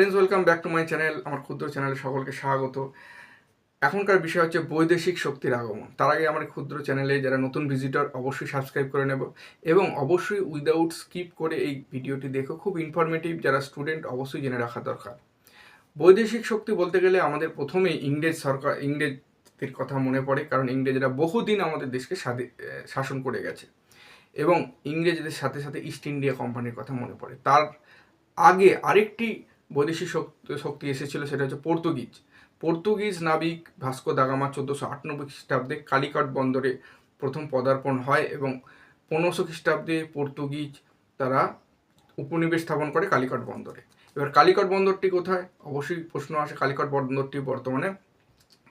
Friends welcome back to my channel আমার ক্ষুদ্র চ্যানেলে সকলকে স্বাগত। এখনকার বিষয় হচ্ছে বৈদেশিক শক্তির আগমন। তার আগে আমার ক্ষুদ্র চ্যানেলে যারা নতুন ভিজিটর অবশ্যই সাবস্ক্রাইব করে নেব এবং অবশ্যই উইদাউট স্কিপ করে এই ভিডিওটি দেখো। খুব ইনফরমেটিভ যারা স্টুডেন্ট অবশ্যই জেনে রাখা দরকার। বৈদেশিক শক্তি বলতে গেলে আমাদের প্রথমেই ইংরেজ সরকার, ইংরেজদের কথা মনে পড়ে, কারণ ইংরেজরা বহুদিন আমাদের দেশকে শাসন করে গেছে। এবং ইংরেজদের সাথে সাথে ইস্ট ইন্ডিয়া কোম্পানির কথা মনে পড়ে। তার আগে আরেকটি বৈদেশিক শক্তি শক্তি এসেছিল সেটা হচ্ছে পর্তুগিজ। পর্তুগিজ নাবিক ভাস্কো দাগামা চোদ্দোশো আটানব্বই খ্রিস্টাব্দে কালিকট বন্দরে প্রথম পদার্পণ হয় এবং পনেরোশো খ্রিস্টাব্দে পর্তুগিজ তারা উপনিবেশ স্থাপন করে কালিকট বন্দরে। এবার কালিকট বন্দরটি কোথায়? অবশ্যই প্রশ্ন আসে কালিকট বন্দরটি বর্তমানে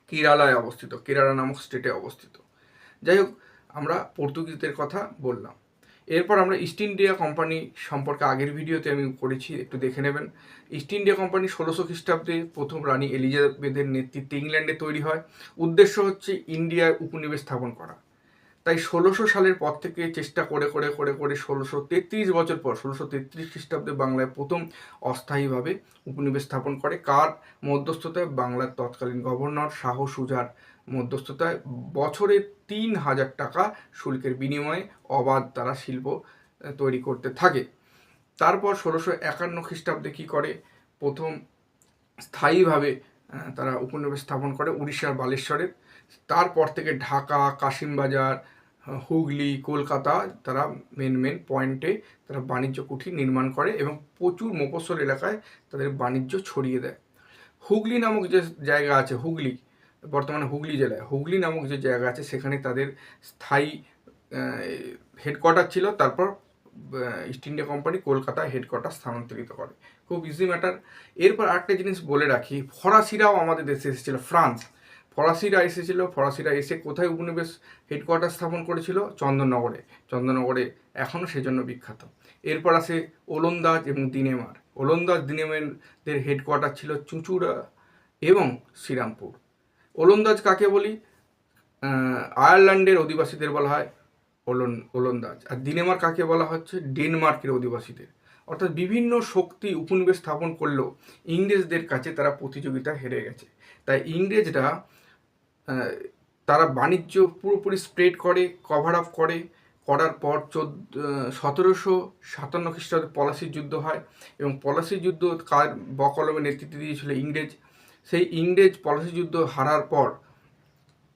কেরালায় অবস্থিত। কেরালা নামক স্টেটে অবস্থিত। যাই হোক, আমরা পর্তুগিজদের কথা বললাম। এরপর আমরা ইস্ট ইন্ডিয়া কোম্পানি সম্পর্কে আগের ভিডিওতে আমি করেছি, একটু দেখে নেবেন। ইস্ট ইন্ডিয়া কোম্পানি ষোলোশো খ্রিস্টাব্দে প্রথম রানী এলিজাবেথের নেতৃত্বে ইংল্যান্ডে তৈরি হয়। উদ্দেশ্য হচ্ছে ইন্ডিয়ার উপনিবেশ স্থাপন করা। তাই ষোলোশো সালের পর থেকে চেষ্টা করে করে করে করে ষোলোশো তেত্রিশ বছর পর, ষোলোশো তেত্রিশ খ্রিস্টাব্দে বাংলায় প্রথম অস্থায়ীভাবে উপনিবেশ স্থাপন করে। কার মধ্যস্থতায়? বাংলার তৎকালীন গভর্নর শাহ সুজার মধ্যস্থতায়। বছরে তিন হাজার টাকা শুল্কের বিনিময়ে অবাধ তারা শিল্প তৈরি করতে থাকে। তারপর ষোলোশো একান্ন খ্রিস্টাব্দে কী করে? প্রথম স্থায়ীভাবে তারা উপনিবেশ স্থাপন করে উড়িষ্যার বালেশ্বরে। তারপর থেকে ঢাকা, কাশিমবাজার, হুগলি, কলকাতা তারা মেন মেন পয়েন্টে তারা বাণিজ্য কুঠি নির্মাণ করে এবং প্রচুর মফস্বল এলাকায় তাদের বাণিজ্য ছড়িয়ে দেয়। হুগলি নামক যে জায়গা আছে, হুগলি, বর্তমানে হুগলি জেলায়, হুগলি নামক যে জায়গা আছে সেখানে তাদের স্থায়ী হেডকোয়ার্টার ছিল, তারপর ইস্ট ইন্ডিয়া কোম্পানি কলকাতায় হেডকোয়ার্টার স্থানান্তরিত করে। খুব ইজি ম্যাটার এরপর আরেকটা জিনিস বলে রাখি, ফরাসিরাও আমাদের দেশে এসেছিল, ফ্রান্স। ফরাসিরা এসেছিল, ফরাসিরা এসে কোথায় উপনিবেশ হেডকোয়ার্টার স্থাপন করেছিল? চন্দননগরে। চন্দননগরে এখনও সেজন্য বিখ্যাত। এরপর আসে ওলন্দাজ এবং দিনেমার। ওলন্দাজ দিনেমারদের হেডকোয়ার্টার ছিল চুঁচুড়া এবং শ্রীরামপুর। ওলন্দাজ কাকে বলি? আয়ারল্যান্ডের অধিবাসীদের বলা হয় ওলন, ওলন্দাজ। আর দিনেমার কাকে বলা হচ্ছে? ডেনমার্কের অধিবাসীদের। অর্থাৎ বিভিন্ন শক্তি উপনিবেশ স্থাপন করলেও ইংরেজদের কাছে তারা প্রতিযোগিতা হেরে গেছে। তাই ইংরেজরা তারা বাণিজ্য পুরোপুরি স্প্রেড করে কভার আপ করে। করার পর চোদ্দ সতেরোশো সাতান্ন খ্রিস্টাব্দে পলাশির যুদ্ধ হয় এবং পলাশির যুদ্ধ কার বকলমে নেতৃত্ব দিয়েছিল ইংরেজ। সেই ইংরেজ পলাশি যুদ্ধ হারার পর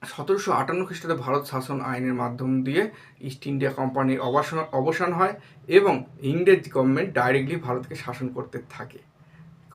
সতেরোশো আটান্ন খ্রিস্টাব্দে ভারত শাসন আইনের মাধ্যম দিয়ে ইস্ট ইন্ডিয়া কোম্পানির অবসান অবসান হয় এবং ইংরেজ গভর্নমেন্ট ডাইরেক্টলি ভারতকে শাসন করতে থাকে।